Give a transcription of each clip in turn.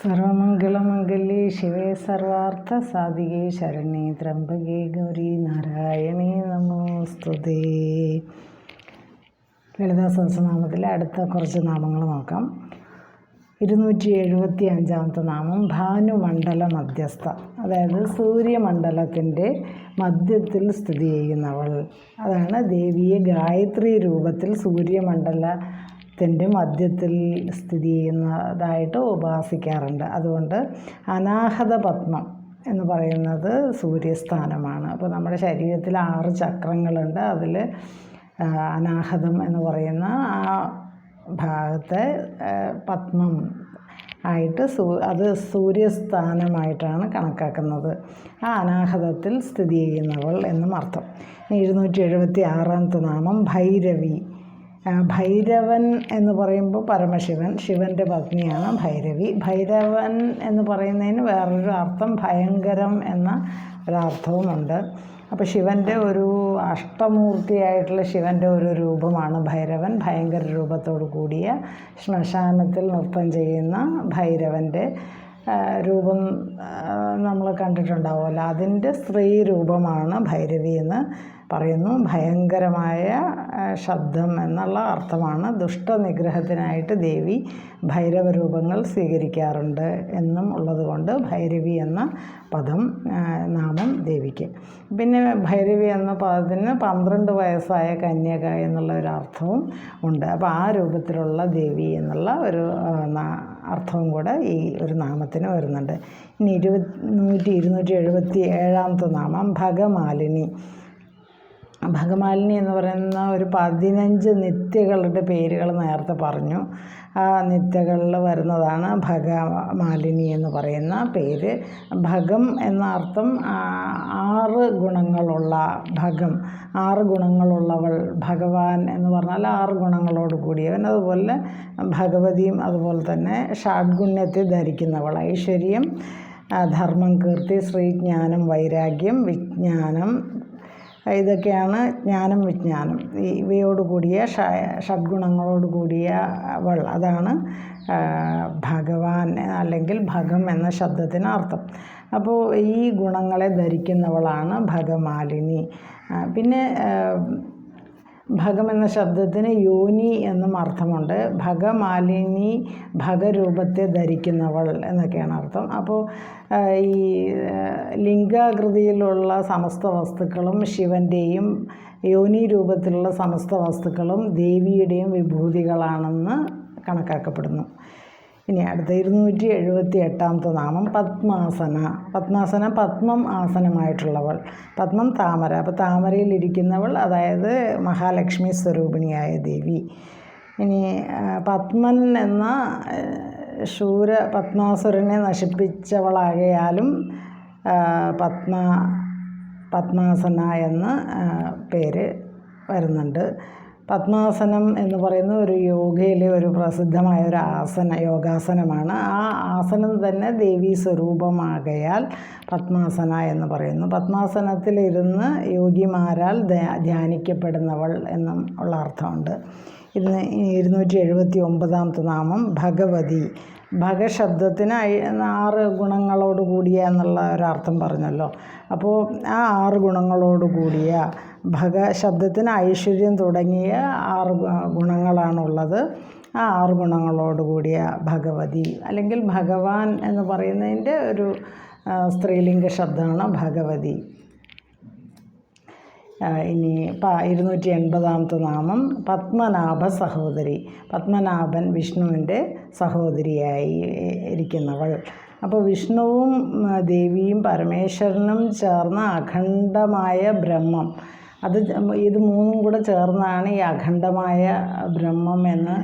സർവമംഗളമംഗല്യേ ശിവേ സർവാർത്ഥ സാധികേ ശരണ്യേ ത്രംബകേ ഗൗരി നാരായണേ നമോസ്തുതേ ലളിതാ സഹസ്രനാമത്തിലെ അടുത്ത കുറച്ച് നാമങ്ങൾ നോക്കാം. ഇരുന്നൂറ്റി എഴുപത്തി അഞ്ചാമത്തെ നാമം ഭാനുമണ്ഡല മധ്യസ്ഥ അതായത് സൂര്യമണ്ഡലത്തിന്റെ മധ്യത്തിൽ സ്ഥിതി ചെയ്യുന്നവൾ. അതാണ് ദേവിയെ ഗായത്രി രൂപത്തിൽ സൂര്യമണ്ഡലത്തിന്റെ മധ്യത്തിൽ സ്ഥിതി ചെയ്യുന്നതായിട്ട് ഉപാസിക്കാറുണ്ട്. അതുകൊണ്ട് അനാഹത പത്മം എന്ന് പറയുന്നത് സൂര്യസ്ഥാനമാണ്. അപ്പോൾ നമ്മുടെ ശരീരത്തിൽ ആറ് ചക്രങ്ങളുണ്ട്. അതിൽ അനാഹതം എന്ന് പറയുന്ന ആ ഭാഗത്തെ പത്മം ആയിട്ട് സൂ അത് സൂര്യസ്ഥാനമായിട്ടാണ് കണക്കാക്കുന്നത്. ആ അനാഹതത്തിൽ സ്ഥിതി ചെയ്യുന്നവൾ എന്നും അർത്ഥം. എഴുന്നൂറ്റി എഴുപത്തി ആറാമത്തെ നാമം ഭൈരവി. ഭൈരവൻ എന്ന് പറയുമ്പോൾ പരമശിവൻ ശിവന്റെ പത്നിയാണ് ഭൈരവി. ഭൈരവൻ എന്ന് പറയുന്നതിന് വേറൊരു അർത്ഥം ഭയങ്കരം എന്ന ഒരർത്ഥവുമുണ്ട്. അപ്പോൾ ശിവന്റെ ഒരു അഷ്ടമൂർത്തിയായിട്ടുള്ള ശിവന്റെ ഒരു രൂപമാണ് ഭൈരവൻ. ഭയങ്കര രൂപത്തോടു കൂടിയ ശ്മശാനത്തിൽ നൃത്തം ചെയ്യുന്ന ഭൈരവന്റെ രൂപം നമ്മൾ കണ്ടിട്ടുണ്ടാവുമല്ലോ അതിന്റെ സ്ത്രീ രൂപമാണ് ഭൈരവി എന്ന് പറയുന്നു. ഭയങ്കരമായ ശബ്ദം എന്നുള്ള അർത്ഥമാണ്. ദുഷ്ടനിഗ്രഹത്തിനായിട്ട് ദേവി ഭൈരവ രൂപങ്ങൾ സ്വീകരിക്കാറുണ്ട് എന്നും ഉള്ളതുകൊണ്ട് ഭൈരവി എന്ന പദം നാമം ദേവിക്ക്. പിന്നെ ഭൈരവി എന്ന പദത്തിന് പന്ത്രണ്ട് വയസ്സായ കന്യക എന്നുള്ള ഒരു അർത്ഥവും ഉണ്ട്. അപ്പോൾ ആ രൂപത്തിലുള്ള ദേവി എന്നുള്ള ഒരു അർത്ഥവും കൂടെ ഈ ഒരു നാമത്തിന് വരുന്നുണ്ട്. ഇനി ഇരുപത്തി നൂറ്റി ഇരുന്നൂറ്റി എഴുപത്തി ഏഴാമത്തെ നാമം ഭഗമാലിനി. ഭഗമാലിനി എന്ന് പറയുന്ന ഒരു പതിനഞ്ച് നിത്യകളുടെ പേരുകൾ നേരത്തെ പറഞ്ഞു. നിത്യകളിൽ വരുന്നതാണ് ഭഗമാലിനി എന്ന് പറയുന്ന പേര്. ഭഗം എന്ന അർത്ഥം ആറ് ഗുണങ്ങളുള്ള ഭഗം ആറ് ഗുണങ്ങളുള്ളവൾ ഭഗവാൻ എന്ന് പറഞ്ഞാൽ ആറ് ഗുണങ്ങളോട് കൂടിയവൻ. അതുപോലെ ഭഗവതിയും അതുപോലെ തന്നെ ഷാഡ്ഗുണ്യത്തെ ധരിക്കുന്നവൾ. ഐശ്വര്യം ധർമ്മം കീർത്തി ശ്രീജ്ഞാനം വൈരാഗ്യം വിജ്ഞാനം ഇതൊക്കെയാണ് ജ്ഞാനം വിജ്ഞാനം. ഇവയോട് കൂടിയ ഷഡ്ഗുണങ്ങളോട് കൂടിയ അവൾ. അതാണ് ഭഗവാൻ അല്ലെങ്കിൽ ഭഗം എന്ന ശബ്ദത്തിന് അർത്ഥം അപ്പോൾ ഈ ഗുണങ്ങളെ ധരിക്കുന്നവളാണ് ഭഗമാലിനി. പിന്നെ ഭഗം എന്ന ശബ്ദത്തിന് യോനി എന്നും അർത്ഥമുണ്ട്. ഭഗമാലിനി ഭഗരൂപത്തെ ധരിക്കുന്നവൾ എന്നൊക്കെയാണ് അർത്ഥം. അപ്പോൾ ഈ ലിംഗാകൃതിയിലുള്ള സമസ്ത വസ്തുക്കളും ശിവന്റെയും യോനി രൂപത്തിലുള്ള സമസ്ത വസ്തുക്കളും ദേവിയുടെയും വിഭൂതികളാണെന്ന് കണക്കാക്കപ്പെടുന്നു. ഇനി അടുത്ത ഇരുന്നൂറ്റി എഴുപത്തി എട്ടാമത്തെ നാമം പത്മാസന. പത്മാസന പത്മം ആസനമായിട്ടുള്ളവൾ. പത്മം താമര. അപ്പോൾ താമരയിൽ ഇരിക്കുന്നവൾ അതായത് മഹാലക്ഷ്മി സ്വരൂപിണിയായ ദേവി. ഇനി പത്മൻ എന്ന ശൂര പത്മാസുരനെ നശിപ്പിച്ചവളാകയാലും പത്മ പത്മാസന എന്ന് പേര് വരുന്നുണ്ട്. പത്മാസനം എന്ന് പറയുന്ന ഒരു യോഗയിലെ ഒരു പ്രസിദ്ധമായ ഒരു ആസന യോഗാസനമാണ്. ആ ആസനം തന്നെ ദേവീ സ്വരൂപമാകയാൽ പത്മാസന എന്ന് പറയുന്നു. പത്മാസനത്തിലിരുന്ന് യോഗിമാരാൽ ധ്യാനിക്കപ്പെടുന്നവൾ എന്നും ഉള്ള അർത്ഥമുണ്ട്. ഇന്ന് ഇരുന്നൂറ്റി എഴുപത്തി ഒമ്പതാമത്തെ നാമം ഭഗവതി. ഭഗശബ്ദത്തിന് ആറ് ഗുണങ്ങളോട് കൂടിയ എന്നുള്ള ഒരർത്ഥം പറഞ്ഞല്ലോ. അപ്പോൾ ആ ആറ് ഗുണങ്ങളോട് കൂടിയ ഭഗ ശബ്ദത്തിന് ഐശ്വര്യം തുടങ്ങിയ ആറ് ഗുണങ്ങളാണുള്ളത്. ആ ആറ് ഗുണങ്ങളോട് കൂടിയ ഭഗവതി അല്ലെങ്കിൽ ഭഗവാൻ എന്ന് പറയുന്നതിന്റെ ഒരു സ്ത്രീലിംഗ ശബ്ദമാണ് ഭഗവതി. ഇനി ഇരുന്നൂറ്റി എൺപതാമത്തെ നാമം പത്മനാഭ സഹോദരി. പത്മനാഭൻ വിഷ്ണുവിന്റെ സഹോദരിയായി ഇരിക്കുന്നവൾ. അപ്പോൾ വിഷ്ണുവും ദേവിയും പരമേശ്വരനും ചേർന്ന അഖണ്ഡമായ ബ്രഹ്മം. അത് ഇത് മൂന്നും കൂടെ ചേർന്നാണ് ഈ അഖണ്ഡമായ ബ്രഹ്മം എന്ന്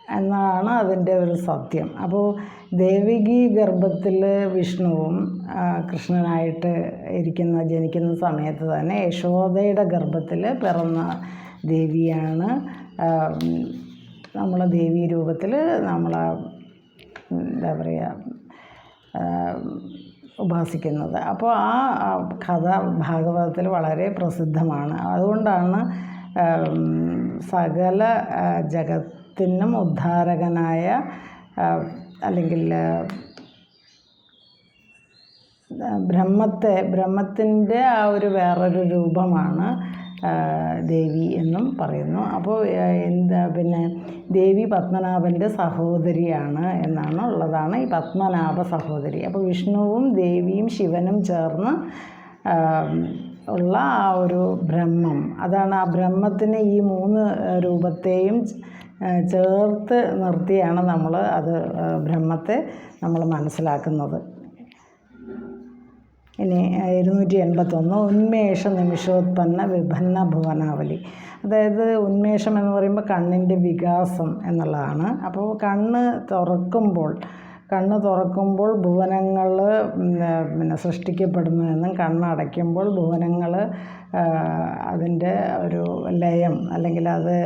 എന്നാണ് അതിന്റെ ഒരു സത്യം. അപ്പോൾ ദേവികി ഗർഭത്തിൽ വിഷ്ണുവും കൃഷ്ണനായിട്ട് ഇരിക്കുന്ന ജനിക്കുന്ന സമയത്ത് തന്നെ യശോദയുടെ ഗർഭത്തിൽ പിറന്ന ദേവിയാണ് നമ്മളെ ദേവി രൂപത്തിൽ നമ്മളെ എന്താ പറയുക ഉപാസിക്കുന്നത്. അപ്പോൾ ആ കഥ ഭാഗവതത്തിൽ വളരെ പ്രസിദ്ധമാണ്. അതുകൊണ്ടാണ് സകല ജഗത്തിനും ഉദ്ധാരകനായ അല്ലെങ്കിൽ ബ്രഹ്മത്തെ ബ്രഹ്മത്തിന്റെ ആ ഒരു വേറൊരു രൂപമാണ്. ദേവി എന്നും പറയുന്നു. അപ്പോൾ എന്താ പിന്നെ ദേവി പത്മനാഭന്റെ സഹോദരിയാണ് എന്നാണ് ഉള്ളതാണ് ഈ പത്മനാഭ സഹോദരി. അപ്പോൾ വിഷ്ണുവും ദേവിയും ശിവനും ചേർന്ന് ഉള്ള ആ ഒരു ബ്രഹ്മം. അതാണ് ആ ബ്രഹ്മത്തിന് ഈ മൂന്ന് രൂപത്തെയും ചേർത്ത് നിർത്തിയാണ് നമ്മൾ അത് ബ്രഹ്മത്തെ നമ്മൾ മനസ്സിലാക്കുന്നത്. ഇനി ഇരുന്നൂറ്റി എൺപത്തൊന്ന് ഉന്മേഷ നിമിഷോത്പന്ന വിഭന്ന ഭുവനാവലി. അതായത് ഉന്മേഷം എന്ന് പറയുമ്പോൾ കണ്ണിന്റെ വികാസം എന്നുള്ളതാണ്. അപ്പോൾ കണ്ണ് തുറക്കുമ്പോൾ കണ്ണ് തുറക്കുമ്പോൾ ഭുവനങ്ങൾ പിന്നെ സൃഷ്ടിക്കപ്പെടുന്നു കണ്ണടയ്ക്കുമ്പോൾ ഭുവനങ്ങൾ അതിന്റെ ഒരു ലയം അല്ലെങ്കിൽ അത്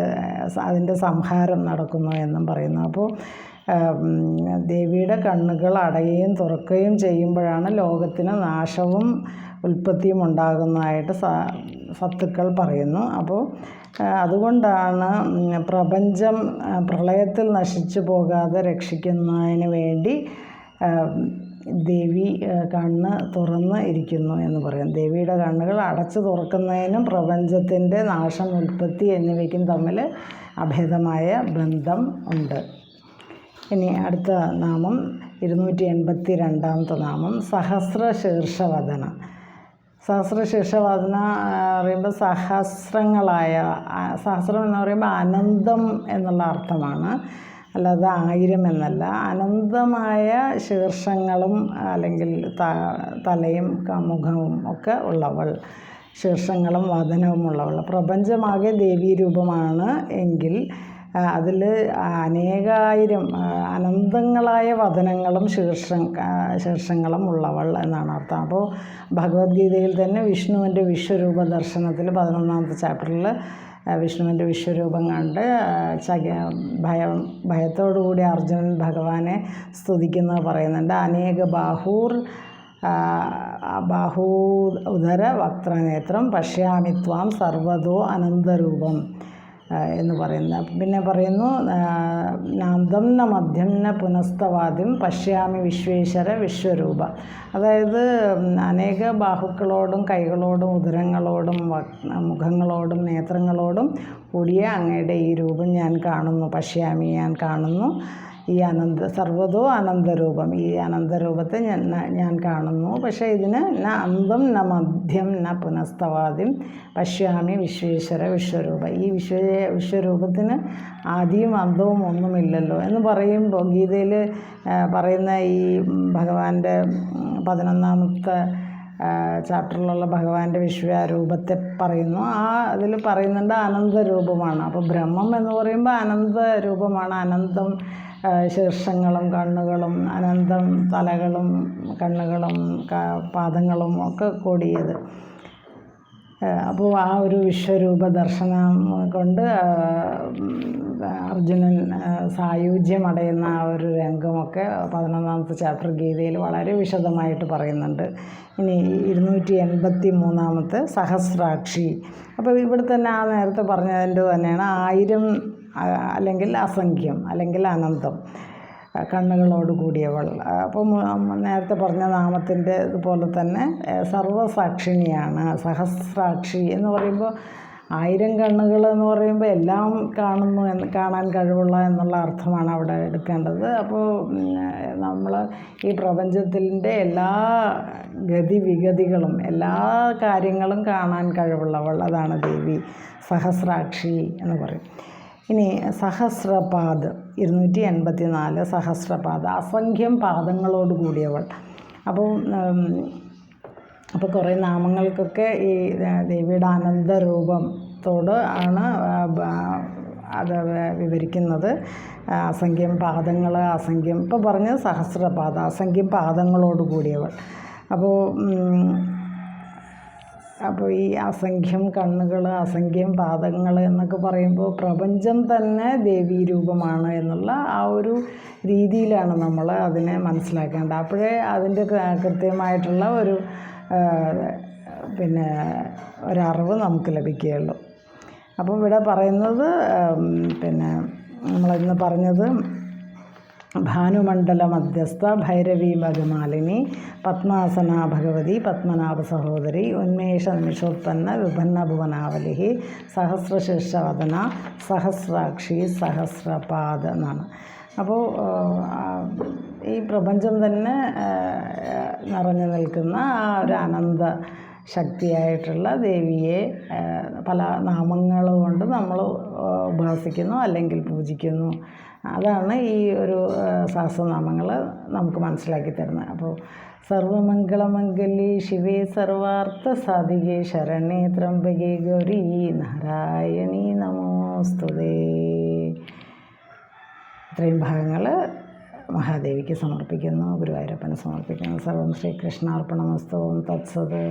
അതിന്റെ സംഹാരം നടക്കുന്നു എന്നും പറയുന്നു. അപ്പോൾ ദേവിയുടെ കണ്ണുകൾ അടയുകയും തുറക്കുകയും ചെയ്യുമ്പോഴാണ് ലോകത്തിന് നാശവും ഉൽപ്പത്തിയും ഉണ്ടാകുന്നതായിട്ട് സത്തുക്കൾ പറയുന്നു. അപ്പോൾ അതുകൊണ്ടാണ് പ്രപഞ്ചം പ്രളയത്തിൽ നശിച്ചു പോകാതെ രക്ഷിക്കുന്നതിന് വേണ്ടി ദേവി കണ്ണ് തുറന്ന് ഇരിക്കുന്നു എന്ന് പറയും. ദേവിയുടെ കണ്ണുകൾ അടച്ചു തുറക്കുന്നതിനും പ്രപഞ്ചത്തിന്റെ നാശം ഉൽപ്പത്തി എന്നിവയ്ക്കും തമ്മിൽ അഭേദമായ ബന്ധം ഉണ്ട്. ഇനി അടുത്ത നാമം ഇരുന്നൂറ്റി എൺപത്തി രണ്ടാമത്തെ നാമം സഹസ്രശീർഷവദന. സഹസ്രശീർഷവദന സഹസ്ര ശീർഷവദന പറയുമ്പോൾ സഹസ്രങ്ങളായ സഹസ്രം എന്ന് പറയുമ്പോൾ അനന്തം എന്നുള്ള അർത്ഥമാണ്. അല്ലാതെ ആയിരം എന്നല്ല. അനന്തമായ ശീർഷങ്ങളും അല്ലെങ്കിൽ തലയും മുഖവും ഒക്കെ ഉള്ളവൾ. ശീർഷങ്ങളും വദനവും ഉള്ളവൾ പ്രപഞ്ചമാകെ ദേവീരൂപമാണ് എങ്കിൽ അതിൽ അനേകായിരം അനന്തങ്ങളായ വചനങ്ങളും ശീർഷ ശീർഷങ്ങളും ഉള്ളവൾ എന്നാണ് അർത്ഥം. അപ്പോൾ ഭഗവത്ഗീതയിൽ തന്നെ വിഷ്ണുവിന്റെ വിശ്വരൂപ ദർശനത്തിൽ പതിനൊന്നാമത്തെ ചാപ്റ്ററിൽ വിഷ്ണുവിന്റെ വിശ്വരൂപം കണ്ട് ചക ഭയം ഭയത്തോടുകൂടി അർജുനൻ ഭഗവാനെ സ്തുതിക്കുന്നത് പറയുന്നുണ്ട്. അനേക ബാഹൂർ ബാഹൂ ഉദര വക്രനേത്രം പശ്യാമിത്വാം സർവതോ അനന്തരൂപം. എന്ന് പറയുന്നത് പിന്നെ പറയുന്നു നന്ദം ന മധ്യം ന പുനസ്തവാദ്യം പശ്യാമി വിശ്വേശ്വര വിശ്വരൂപ. അതായത് അനേക ബാഹുക്കളോടും കൈകളോടും ഉദരങ്ങളോടും മുഖങ്ങളോടും നേത്രങ്ങളോടും കൂടിയ അങ്ങയുടെ ഈ രൂപം ഞാൻ കാണുന്നു പശ്യാമി ഞാൻ കാണുന്നു. ഈ അനന്ത സർവതോ അനന്തരൂപം. ഈ അനന്തരൂപത്തെ ഞാൻ ഞാൻ കാണുന്നു. പക്ഷേ ഇതിന് ന അന്തം ന മധ്യം ന പുനസ്തവാദ്യം പശ്യാമി വിശ്വേശ്വര വിശ്വരൂപ. ഈ വിശ്വ വിശ്വരൂപത്തിന് ആദ്യം അന്തവും ഒന്നുമില്ലല്ലോ എന്ന് പറയുമ്പോൾ ഗീതയിൽ പറയുന്ന ഈ ഭഗവാന്റെ പതിനൊന്നാമത്തെ ചാപ്റ്ററിലുള്ള ഭഗവാന്റെ വിശ്വരൂപത്തെ പറയുന്നു. ആ അതിൽ പറയുന്നുണ്ട് അനന്തരൂപമാണ്. അപ്പോൾ ബ്രഹ്മം എന്ന് പറയുമ്പോൾ അനന്ത രൂപമാണ് അനന്തം ശീർഷങ്ങളും കണ്ണുകളും അനന്തം തലകളും കണ്ണുകളും പാദങ്ങളും ഒക്കെ കൂടിയത്. അപ്പോൾ ആ ഒരു വിശ്വരൂപ ദർശനം കൊണ്ട് അർജുനൻ സായുജ്യമടയുന്ന ആ ഒരു രംഗമൊക്കെ പതിനൊന്നാമത്തെ ചാപ്റ്റർ ഗീതയിൽ വളരെ വിശദമായിട്ട് പറയുന്നുണ്ട്. ഇനി ഇരുന്നൂറ്റി എൺപത്തി മൂന്നാമത്തെ സഹസ്രാക്ഷി. അപ്പോൾ ഇവിടെ തന്നെ ആ നേരത്തെ പറഞ്ഞതിന്റെ തന്നെയാണ് ആയിരം അല്ലെങ്കിൽ അസംഖ്യം അല്ലെങ്കിൽ അനന്തം. കണ്ണുകളോട് കൂടിയവൾ. അപ്പം നേരത്തെ പറഞ്ഞ നാമത്തിന്റെ ഇതുപോലെ തന്നെ സർവസാക്ഷിണിയാണ് സഹസ്രാക്ഷി എന്ന് പറയുമ്പോൾ ആയിരം കണ്ണുകൾ എന്ന് പറയുമ്പോൾ എല്ലാം കാണുന്നു എന്ന് കാണാൻ കഴിവുള്ള എന്നുള്ള അർത്ഥമാണ് അവിടെ എടുക്കേണ്ടത്. അപ്പോൾ നമ്മൾ ഈ പ്രപഞ്ചത്തിന്റെ എല്ലാ ഗതിവിഗതികളും എല്ലാ കാര്യങ്ങളും കാണാൻ കഴിവുള്ളവൾ. അതാണ് ദേവി സഹസ്രാക്ഷി എന്ന് പറയും. ഇനി സഹസ്രപാദ് ഇരുന്നൂറ്റി എൺപത്തി നാല് സഹസ്രപാദ അസംഖ്യം പാദങ്ങളോട് കൂടിയവൾ. അപ്പോൾ അപ്പോൾ കുറേ നാമങ്ങൾക്കൊക്കെ ഈ ദേവിയുടെ അനന്തരൂപത്തോട് ആണ് അത് വിവരിക്കുന്നത്. അസംഖ്യം പാദങ്ങൾ അസംഖ്യം ഇപ്പോൾ പറഞ്ഞത് സഹസ്രപാദ അസംഖ്യം പാദങ്ങളോട് കൂടിയവൾ. അപ്പോൾ അപ്പോൾ ഈ അസംഖ്യം കണ്ണുകൾ അസംഖ്യം പാദങ്ങൾ എന്നൊക്കെ പറയുമ്പോൾ പ്രപഞ്ചം തന്നെ ദേവീ രൂപമാണ് എന്നുള്ള ആ ഒരു രീതിയിലാണ് നമ്മൾ അതിനെ മനസ്സിലാക്കേണ്ടത്. അപ്പോഴേ അതിന്റെ കൃത്യമായിട്ടുള്ള ഒരു പിന്നെ ഒരറിവ് നമുക്ക് ലഭിക്കുകയുള്ളൂ. അപ്പോൾ ഇവിടെ പറയുന്നത് പിന്നെ നമ്മളിന്ന് പറഞ്ഞത് ഭാനുമണ്ഡല മധ്യസ്ഥ ഭൈരവി ഭഗമാലിനി പത്മാസന ഭഗവതി പത്മനാഭ സഹോദരി ഉന്മേഷ നിമിഷോത്പന്ന വിഭന്ന ഭുവനാവലി സഹസ്രശീർഷവദന സഹസ്രാക്ഷി സഹസ്രപാദ എന്നാണ്. അപ്പോൾ ഈ പ്രപഞ്ചം തന്നെ നിറഞ്ഞു നിൽക്കുന്ന ആ ഒരു അനന്ത ശക്തിയായിട്ടുള്ള ദേവിയെ പല നാമങ്ങൾ കൊണ്ട് നമ്മൾ ഉപാസിക്കുന്നു അല്ലെങ്കിൽ പൂജിക്കുന്നു. അതാണ് ഈ ഒരു സഹസ്രനാമങ്ങൾ നമുക്ക് മനസ്സിലാക്കി തരുന്നത്. അപ്പോൾ സർവമംഗളമംഗലി ശിവേ സർവാർത്ഥ സാധികേ ശരണേ ത്രംബകേ ഗൗരി നാരായണി നമോസ്തുതേ. ഇത്രയും ഭാഗങ്ങൾ മഹാദേവിക്ക് സമർപ്പിക്കുന്നു ഗുരുവായൂരപ്പന് സമർപ്പിക്കുന്നു. സർവം ശ്രീകൃഷ്ണാർപ്പണമസ്തവും. തത്സത്.